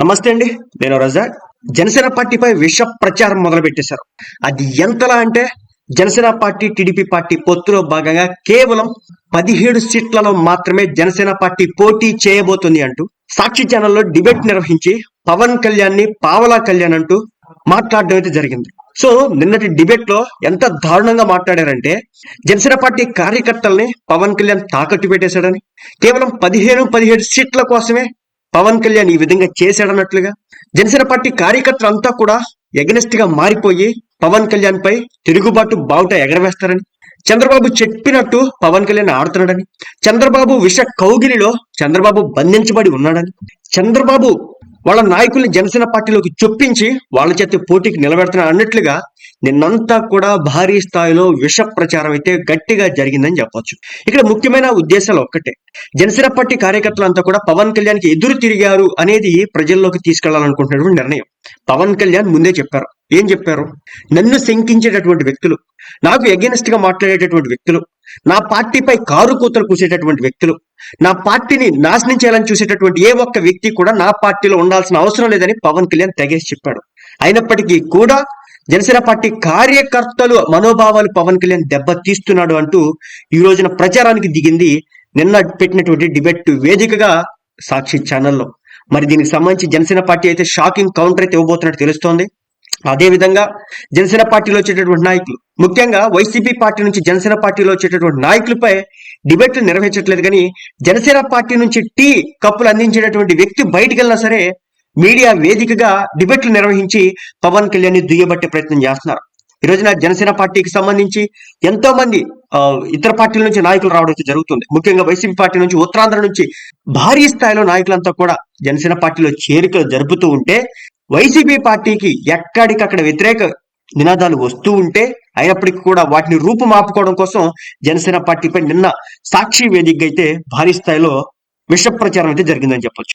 నమస్తే అండి. నేను రజాక్. జనసేన పార్టీపై విష ప్రచారం మొదలు పెట్టేశారు అది ఎంతలా అంటే జనసేన పార్టీ టీడీపీ పార్టీ పొత్తులో భాగంగా కేవలం పదిహేడు సీట్లలో మాత్రమే జనసేన పార్టీ పోటీ చేయబోతుంది అంటూ సాక్షి ఛానల్లో డిబేట్ నిర్వహించి పవన్ కళ్యాణ్ని పావలా కళ్యాణ్ అంటూ మాట్లాడడం అయితే జరిగింది. సో నిన్నటి డిబేట్లో ఎంత దారుణంగా మాట్లాడారంటే జనసేన పార్టీ కార్యకర్తల్ని పవన్ కళ్యాణ్ తాకట్టు పెట్టేశాడని కేవలం పదిహేను పదిహేడు సీట్ల కోసమే పవన్ కళ్యాణ్ ఈ విధంగా చేశాడన్నట్లుగా జనసేన పార్టీ కార్యకర్తలు అంతా కూడా ఎగనెస్ట్గా మారిపోయి పవన్ కళ్యాణ్ పై తిరుగుబాటు బావుట ఎగరవేస్తారని చంద్రబాబు చెప్పినట్టు పవన్ కళ్యాణ్ ఆడుతున్నాడని చంద్రబాబు విష కౌగిలిలో చంద్రబాబు బంధించబడి ఉన్నాడని చంద్రబాబు వాళ్ళ నాయకుల్ని జనసేన పార్టీలోకి చొప్పించి వాళ్ళ చేత పోటీకి నిలబెడుతున్నాడు అన్నట్లుగా నిన్నంతా కూడా భారీ స్థాయిలో విష ప్రచారం అయితే గట్టిగా జరిగిందని చెప్పొచ్చు. ఇక్కడ ముఖ్యమైన ఉద్దేశాలు ఒక్కటే. జనసేన పార్టీ కార్యకర్తలంతా కూడా పవన్ కళ్యాణ్కి ఎదురు తిరిగారు అనేది ప్రజల్లోకి తీసుకెళ్ళాలనుకుంటున్నటువంటి నిర్ణయం. పవన్ కళ్యాణ్ ముందే చెప్పారు. ఏం చెప్పారు? నన్ను శంకించేటటువంటి వ్యక్తులు నాకు ఎగెనెస్ట్గా మాట్లాడేటటువంటి వ్యక్తులు నా పార్టీపై కారు కూతలు కూసేటటువంటి వ్యక్తులు నా పార్టీని నాశనం చేయాలని చూసేటటువంటి ఏ ఒక్క వ్యక్తి కూడా నా పార్టీలో ఉండాల్సిన అవసరం లేదని పవన్ కళ్యాణ్ తెగేసి చెప్పాడు. అయినప్పటికీ కూడా జనసేన పార్టీ కార్యకర్తలు మనోభావాలు పవన్ కళ్యాణ్ దెబ్బ తీస్తున్నాడు అంటూ ఈ రోజున ప్రచారానికి దిగింది నిన్న పెట్టినటువంటి డిబేట్ వేదికగా సాక్షి ఛానల్లో. మరి దీనికి సంబంధించి జనసేన పార్టీ అయితే షాకింగ్ కౌంటర్ అయితే ఇవ్వబోతున్నట్టు తెలుస్తోంది. అదే విధంగా జనసేన పార్టీలో వచ్చేటటువంటి నాయకులు ముఖ్యంగా వైసీపీ పార్టీ నుంచి జనసేన పార్టీలో వచ్చేటటువంటి నాయకులపై డిబేట్లు నిర్వహించట్లేదు కానీ జనసేన పార్టీ నుంచి టీ కప్పులు అందించేటటువంటి వ్యక్తి బయటకెళ్ళినా వెళ్ళినా సరే మీడియా వేదికగా డిబేట్లు నిర్వహించి పవన్ కళ్యాణ్ని దుయ్యబట్టే ప్రయత్నం చేస్తున్నారు. ఈ రోజున జనసేన పార్టీకి సంబంధించి ఎంతో మంది ఇతర పార్టీల నుంచి నాయకులు రావడం జరుగుతుంది. ముఖ్యంగా వైసీపీ పార్టీ నుంచి ఉత్తరాంధ్ర నుంచి భారీ స్థాయిలో నాయకులంతా కూడా జనసేన పార్టీలో చేరికలు జరుపుతూ ఉంటే వైసీపీ పార్టీకి ఎక్కడికక్కడ వ్యతిరేక నినాదాలు వస్తూ ఉంటే అయినప్పటికీ కూడా వాటిని రూపుమాపుకోవడం కోసం జనసేన పార్టీపై నిన్న సాక్షి వేదికగా అయితే భారీ స్థాయిలో విష ప్రచారం అయితే జరిగిందని చెప్పొచ్చు.